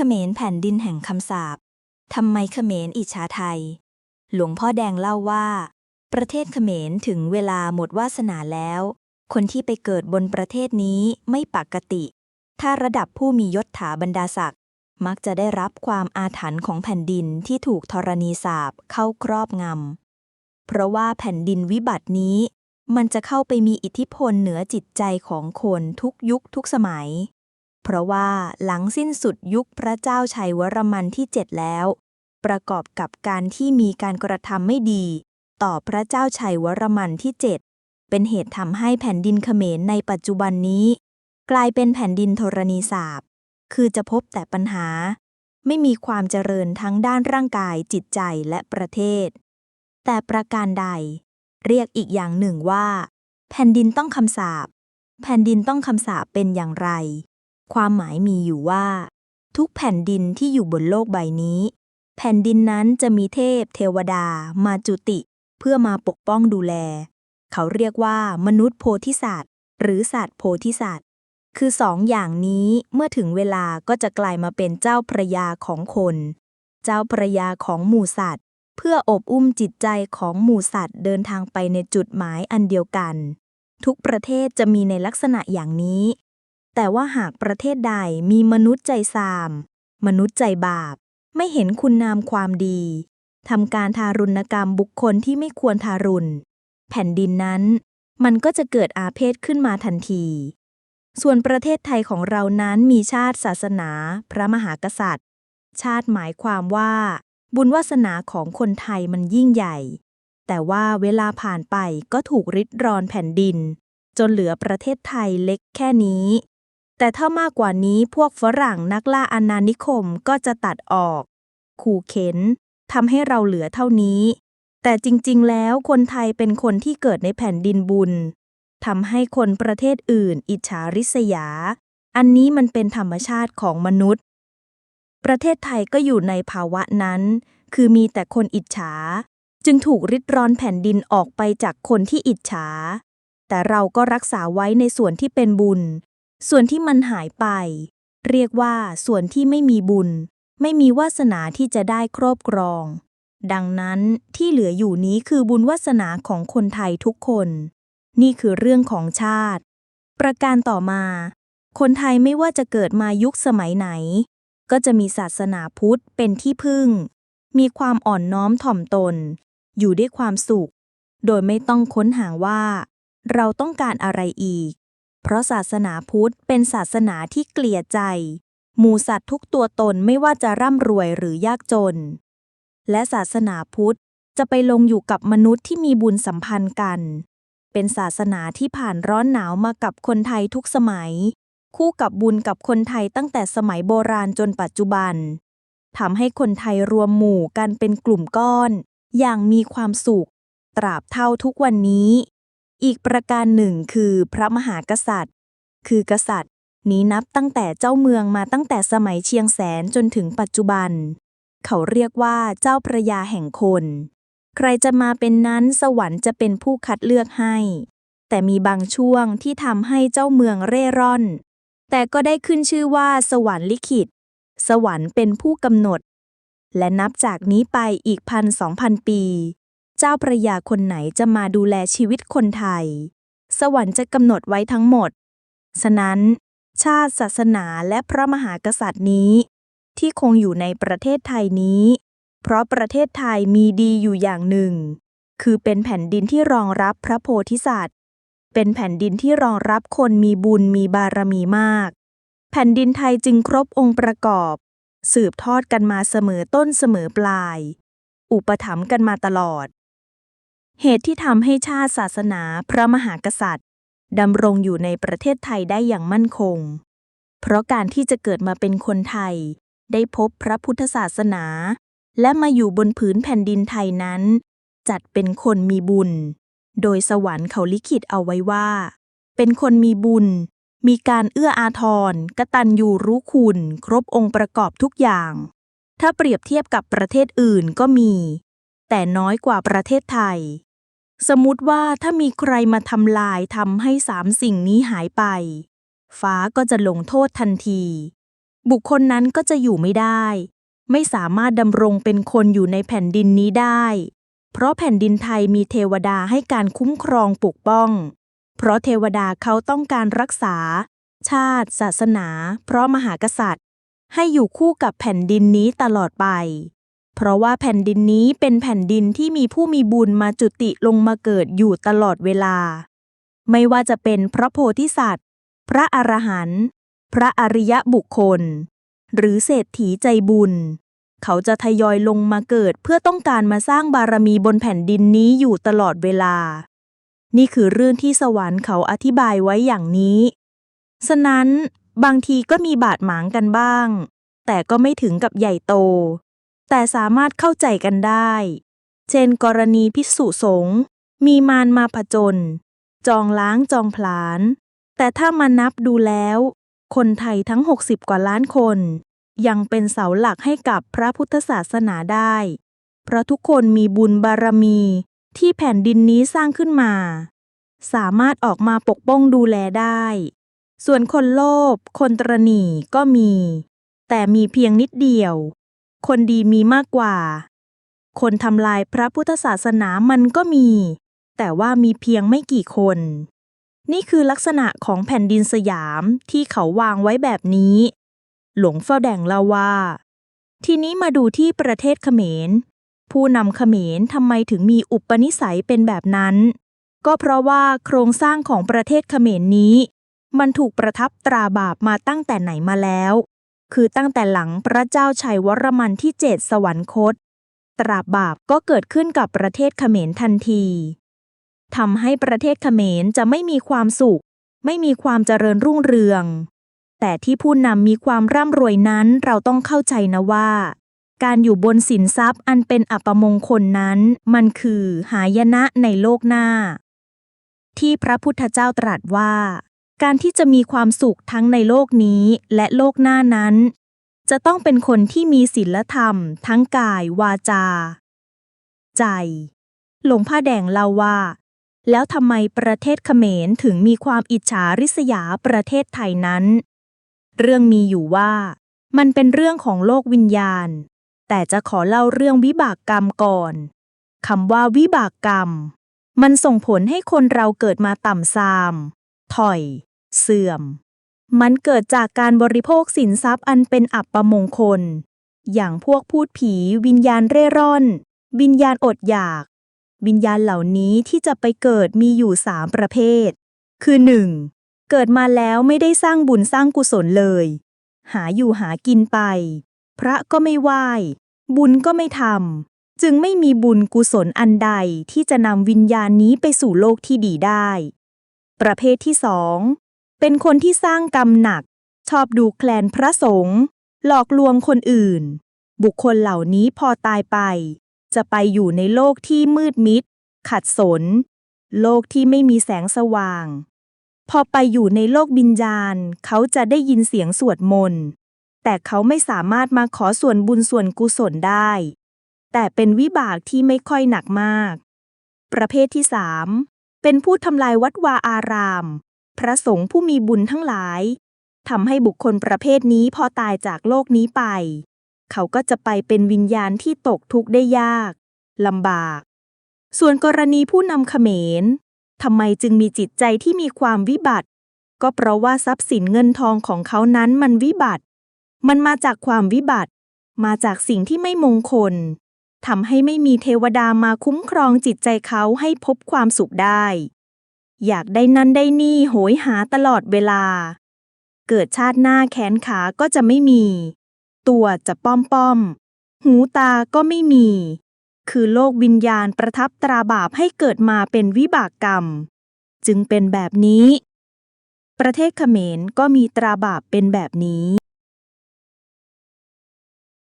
เขมรแผ่นดินแห่งคำสาปทำไมเขมรอิจฉาไทย หลวงพ่อแดงเล่าว่า ประเทศเขมรถึงเวลาหมดวาสนาแล้ว คนที่ไปเกิดบนประเทศนี้ไม่ปกติ ถ้าระดับผู้มียศถาบรรดาศักดิ์มักจะได้รับความอาถรรพ์ของแผ่นดินที่ถูกธรณีสาปเข้าครอบงำ เพราะว่าแผ่นดินวิบัตินี้ มันจะเข้าไปมีอิทธิพลเหนือจิตใจของคนทุกยุคทุกสมัย เพราะว่าหลังสิ้นสุดยุคพระเจ้าชัยวรมันที่เจ็ดแล้ว ประกอบกับการที่มีการกระทำไม่ดี ต่อพระเจ้าชัยวรมันที่เจ็ดเป็นเหตุทำให้แผ่นดินเขมรในปัจจุบันนี้ กลายเป็นแผ่นดินธรณีสาปคือจะพบแต่ปัญหา ไม่มีความเจริญทั้งด้านร่างกายจิตใจและประเทศ แต่ประการใด เรียกอีกอย่างหนึ่งว่า แผ่นดินต้องคำสาปแผ่นดินต้องคำสาปเป็นอย่างไร ความหมายมีอยู่ว่า ทุกแผ่นดินที่อยู่บนโลกใบนี้ แผ่นดินนั้นจะมีเทพเทวดา มาจุติ เพื่อมาปกป้องดูแล เขาเรียกว่ามนุษย์โพธิสัตว์ หรือสัตว์โพธิสัตว์ คือสองอย่างนี้เมื่อถึงเวลาก็จะกลายมาเป็นเจ้าพระยาของคน เจ้าพระยาของหมู่สัตว์ เพื่ออบอุ้มจิตใจของหมู่สัตว์เดินทางไปในจุดหมายอันเดียวกัน ทุกประเทศจะมีในลักษณะอย่างนี้ แต่ว่าหากประเทศใดมีมนุษย์ใจซาม มนุษย์ใจบาป ไม่เห็นคุณงามความดีทำการทารุณกรรมบุคคลที่ไม่ควรทารุณ แผ่นดินนั้น มันก็จะเกิดอาเพศขึ้นมาทันที ส่วนประเทศไทยของเรานั้นมีชาติศาสนา พระมหากษัตริย์ ชาติหมายความว่า บุญวาสนาของคนไทยมันยิ่งใหญ่ แต่ว่าเวลาผ่านไปก็ถูกริดรอนแผ่นดิน จนเหลือประเทศไทยเล็กแค่นี้ แต่ถ้ามากกว่านี้พวกฝรั่งนักล่าอาณานิคมก็จะตัดออก ขู่เข็นทำให้เราเหลือเท่านี้ แต่จริงๆ แล้วคนไทยเป็นคนที่เกิดในแผ่นดินบุญทำให้คนประเทศอื่น อิจฉาริษยา อันนี้มันเป็นธรรมชาติของมนุษย์ ประเทศไทยก็อยู่ในภาวะนั้น คือมีแต่คนอิจฉา จึงถูกริดรอนแผ่นดินออกไปจากคนที่อิจฉา แต่เราก็รักษาไว้ในส่วนที่เป็นบุญ ส่วนที่มันหายไป เรียกว่าส่วนที่ไม่มีบุญ ไม่มีวาสนาที่จะได้ครอบครอง ดังนั้นที่เหลืออยู่นี้คือบุญวาสนาของคนไทยทุกคน นี่คือเรื่องของชาติ ประการต่อมา คนไทยไม่ว่าจะเกิดมายุคสมัยไหน ก็จะมีศาสนาพุทธเป็นที่พึ่ง มีความอ่อนน้อมถ่อมตน อยู่ด้วยความสุข โดยไม่ต้องค้นหาว่า เราต้องการอะไรอีก เพราะศาสนาพุทธเป็นศาสนาที่เกลียดใจ หมูสัตว์ทุกตัวตนไม่ว่าจะร่ำรวยหรือยากจน และศาสนาพุทธจะไปลงอยู่กับมนุษย์ที่มีบุญสัมพันธ์กัน เป็นศาสนาที่ผ่านร้อนหนาวมากับคนไทยทุกสมัย คู่กับบุญกับคนไทยตั้งแต่สมัยโบราณจนปัจจุบันทำให้คนไทยรวมหมู่กันเป็นกลุ่มก้อน อย่างมีความสุข ตราบเท่าทุกวันนี้ อีกประการหนึ่งคือพระมหากษัตริย์ คือกษัตริย์ นี้นับตั้งแต่เจ้าเมืองมาตั้งแต่สมัยเชียงแสนจนถึงปัจจุบัน เขาเรียกว่าเจ้าพระยาแห่งคน ใครจะมาเป็นนั้นสวรรค์จะเป็นผู้คัดเลือกให้ แต่มีบางช่วงที่ทำให้เจ้าเมืองเร่ร่อน แต่ก็ได้ขึ้นชื่อว่าสวรรค์ลิขิต สวรรค์เป็นผู้กำหนด และนับจากนี้ไปอีกพันสองพันปี เจ้าพระยาคนไหนจะมาดูแลชีวิตคนไทย สวรรค์จะกำหนดไว้ทั้งหมด ฉะนั้น ชาติศาสนาและพระมหากษัตริย์นี้ ที่คงอยู่ในประเทศไทยนี้ เพราะประเทศไทยมีดีอยู่อย่างหนึ่ง คือเป็นแผ่นดินที่รองรับพระโพธิสัตว์ เป็นแผ่นดินที่รองรับคนมีบุญมีบารมีมาก แผ่นดินไทยจึงครบองค์ประกอบ สืบทอดกันมาเสมอต้นเสมอปลายอุปถัมภ์กันมาตลอด เหตุที่ทำให้ชาติศาสนาพระมหากษัตริย์ดำรงอยู่ในประเทศไทยได้อย่างมั่นคง เพราะการที่จะเกิดมาเป็นคนไทย ได้พบพระพุทธศาสนา และมาอยู่บนผืนแผ่นดินไทยนั้น จัดเป็นคนมีบุญ โดยสวรรค์เขาลิขิตเอาไว้ว่า เป็นคนมีบุญ มีการเอื้ออาทรกตัญญูรู้คุณ ครบองค์ประกอบทุกอย่าง ถ้าเปรียบเทียบกับประเทศอื่นก็มี แต่น้อยกว่าประเทศไทย สมมติว่าถ้ามีใครมาทำลายทำให้สามสิ่งนี้หายไป ฟ้าก็จะลงโทษทันที บุคคลนั้นก็จะอยู่ไม่ได้ ไม่สามารถดำรงเป็นคนอยู่ในแผ่นดินนี้ได้ เพราะแผ่นดินไทยมีเทวดาให้การคุ้มครองปกป้อง เพราะเทวดาเขาต้องการรักษา ชาติ ศาสนา เพราะมหากษัตริย์ ให้อยู่คู่กับแผ่นดินนี้ตลอดไป เพราะว่าแผ่นดินนี้เป็นแผ่นดินที่มีผู้มีบุญมาจุติลงมาเกิดอยู่ตลอดเวลา ไม่ว่าจะเป็นพระโพธิสัตว์ พระอรหันต์พระอริยบุคคล หรือเศรษฐีใจบุญ เขาจะทยอยลงมาเกิดเพื่อต้องการมาสร้างบารมีบนแผ่นดินนี้อยู่ตลอดเวลา นี่คือเรื่องที่สวรรค์เขาอธิบายไว้อย่างนี้ ฉะนั้นบางทีก็มีบาดหมางกันบ้าง แต่ก็ไม่ถึงกับใหญ่โต แต่สามารถเข้าใจกันได้ เช่นกรณีพิสุสงมีมารมาผจญจองล้างจองผลาญแต่ถ้ามานับดูแล้ว คนไทยทั้ง 60 กว่าล้านคน ยังเป็นเสาหลักให้กับพระพุทธศาสนาได้ เพราะทุกคนมีบุญบารมีที่แผ่นดินนี้สร้างขึ้นมา สามารถออกมาปกป้องดูแลได้ ส่วนคนโลภคนตรณีก็มี แต่มีเพียงนิดเดียว คนดีมีมากกว่า คนทำลายพระพุทธศาสนามันก็มี แต่ว่ามีเพียงไม่กี่คน นี่คือลักษณะของแผ่นดินสยามที่เขาวางไว้แบบนี้ หลวงเฝ้าแดงเล่าว่า ทีนี้มาดูที่ประเทศเขมร ผู้นำเขมรทำไมถึงมีอุปนิสัยเป็นแบบนั้น ก็เพราะว่าโครงสร้างของประเทศเขมรนี้ มันถูกประทับตราบาปมาตั้งแต่ไหนมาแล้ว คือตั้งแต่หลังพระเจ้าชัยวรมันที่เจ็ดสวรรคต ตราบาปก็เกิดขึ้นกับประเทศเขมรทันทีทำให้ประเทศเขมรจะไม่มีความสุข ไม่มีความเจริญรุ่งเรือง แต่ที่ผู้นำมีความร่ำรวยนั้นเราต้องเข้าใจนะว่า การอยู่บนสินทรัพย์อันเป็นอัปมงคลนั้น มันคือหายนะในโลกหน้า ที่พระพุทธเจ้าตรัสว่า การที่จะมีความสุขทั้งในโลกนี้และโลกหน้านั้น จะต้องเป็นคนที่มีศีลธรรม ทั้งกายวาจา ใจ หลวงพ่อแดงเล่าว่า แล้วทำไมประเทศเขมรถึงมีความอิจฉาริษยาประเทศไทยนั้น เรื่องมีอยู่ว่า มันเป็นเรื่องของโลกวิญญาณ แต่จะขอเล่าเรื่องวิบากกรรมก่อนคำว่าวิบากกรรม มันส่งผลให้คนเราเกิดมาต่ำทราม ถอย เสื่อม มันเกิดจากการบริโภคสินทรัพย์อันเป็นอัปมงคล อย่างพวกพูดผีวิญญาณเร่ร่อน วิญญาณอดอยาก วิญญาณเหล่านี้ที่จะไปเกิดมีอยู่สามประเภท คือ 1. เกิดมาแล้วไม่ได้สร้างบุญสร้างกุศลเลย หาอยู่หากินไป พระก็ไม่ไหว้ บุญก็ไม่ทำจึงไม่มีบุญกุศลอันใดที่จะนำวิญญาณนี้ไปสู่โลกที่ดีได้ประเภทที่สอง เป็นคนที่สร้างกรรมหนัก ชอบดูแคลนพระสงฆ์หลอกลวงคนอื่น บุคคลเหล่านี้พอตายไป จะไปอยู่ในโลกที่มืดมิด ขัดสน โลกที่ไม่มีแสงสว่าง พอไปอยู่ในโลกบิญญาณ เขาจะได้ยินเสียงสวดมนต์แต่เขาไม่สามารถมาขอส่วนบุญส่วนกุศลได้ แต่เป็นวิบากที่ไม่ค่อยหนักมาก ประเภทที่สามเป็นผู้ทำลายวัดวาอาราม พระสงฆ์ผู้มีบุญทั้งหลายทำให้บุคคลประเภทนี้พอตายจากโลกนี้ไป เขาก็จะไปเป็นวิญญาณที่ตกทุกข์ได้ยากลำบาก ส่วนกรณีผู้นำเขมรทำไมจึงมีจิตใจที่มีความวิบัติ ก็เพราะว่าทรัพย์สินเงินทองของเขานั้นมันวิบัติ มันมาจากความวิบัติ มาจากสิ่งที่ไม่มงคลทำให้ไม่มีเทวดามาคุ้มครองจิตใจเขาให้พบความสุขได้ อยากได้นั่นได้นี่โหยหาตลอดเวลา เกิดชาติหน้าแขนขาก็จะไม่มี ตัวจะป้อมป้อม หูตาก็ไม่มี คือโลกวิญญาณประทับตราบาปให้เกิดมาเป็นวิบากกรรม จึงเป็นแบบนี้ ประเทศเขมรก็มีตราบาปเป็นแบบนี้